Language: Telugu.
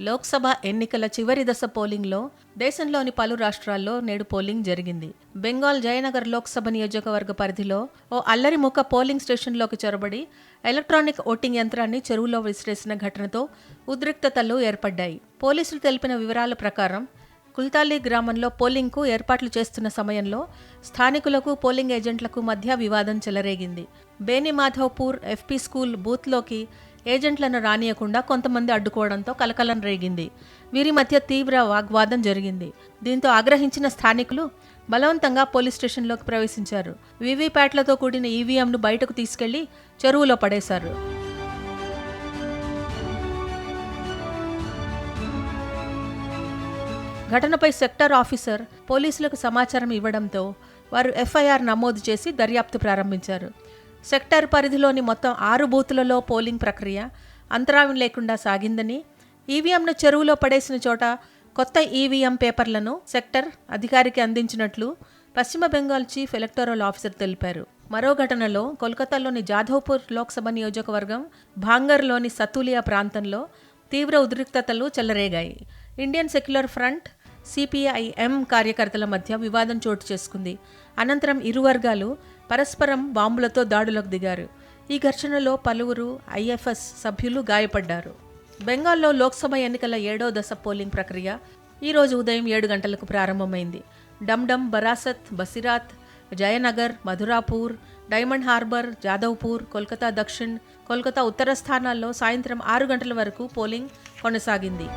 లోక్సభ ఎన్నికల చివరి దశ పోలింగ్లో దేశంలోని పలు రాష్ట్రాల్లో నేడు పోలింగ్ జరిగింది. బెంగాల్ జయనగర్ లోక్సభ నియోజకవర్గ పరిధిలో ఓ అల్లరి ముఖ పోలింగ్ స్టేషన్లోకి చొరబడి ఎలక్ట్రానిక్ ఓటింగ్ యంత్రాన్ని చెరువులో విసిరేసిన ఘటనతో ఉద్రిక్తతలు ఏర్పడ్డాయి. పోలీసులు తెలిపిన వివరాల ప్రకారం కుల్తాలి గ్రామంలో పోలింగ్కు ఏర్పాట్లు చేస్తున్న సమయంలో స్థానికులకు పోలింగ్ ఏజెంట్లకు మధ్య వివాదం చెలరేగింది. బేని మాధవ్పూర్ ఎఫ్పీ స్కూల్ బూత్లోకి ఏజెంట్లను రానియకుండా కొంతమంది అడ్డుకోవడంతో కలకలం రేగింది. వీరి మధ్య తీవ్ర వాగ్వాదం జరిగింది. దీంతో ఆగ్రహించిన స్థానికులు బలవంతంగా పోలీస్ స్టేషన్లోకి ప్రవేశించారు. వీవీప్యాట్లతో కూడిన ఈవీఎంను బయటకు తీసుకెళ్ళి చెరువులో పడేశారు. ఘటనపై సెక్టర్ ఆఫీసర్ పోలీసులకు సమాచారం ఇవ్వడంతో వారు ఎఫ్ఐఆర్ నమోదు చేసి దర్యాప్తు ప్రారంభించారు. సెక్టర్ పరిధిలోని మొత్తం ఆరు బూతులలో పోలింగ్ ప్రక్రియ అంతరాయం లేకుండా సాగిందని ఈవీఎంను చెరువులో పడేసిన చోట కొత్త ఈవీఎం పేపర్లను సెక్టర్ అధికారికి అందించినట్లు పశ్చిమ బెంగాల్ చీఫ్ ఎలక్టోరల్ ఆఫీసర్ తెలిపారు. మరో ఘటనలో కోల్కతాలోని జాధవ్పూర్ లోక్సభ నియోజకవర్గం భాంగర్లోని సతులియా ప్రాంతంలో తీవ్ర ఉద్రిక్తతలు చెలరేగాయి. ఇండియన్ సెక్యులర్ ఫ్రంట్ సిపిఐఎం కార్యకర్తల మధ్య వివాదం చోటు చేసుకుంది. అనంతరం ఇరు వర్గాలు పరస్పరం బాంబులతో దాడులకు దిగారు. ఈ ఘర్షణలో పలువురు ఐఎఫ్ఎస్ సభ్యులు గాయపడ్డారు. బెంగాల్లో లోక్సభ ఎన్నికల ఏడో దశ పోలింగ్ ప్రక్రియ ఈరోజు ఉదయం ఏడు గంటలకు ప్రారంభమైంది. డమ్డమ్ బరాసత్ బసిరాత్ జయనగర్ మధురాపూర్ డైమండ్ హార్బర్ జాదవ్పూర్ కోల్కతా దక్షిణ్ కోల్కతా ఉత్తర స్థానాల్లో సాయంత్రం ఆరు గంటల వరకు పోలింగ్ కొనసాగింది.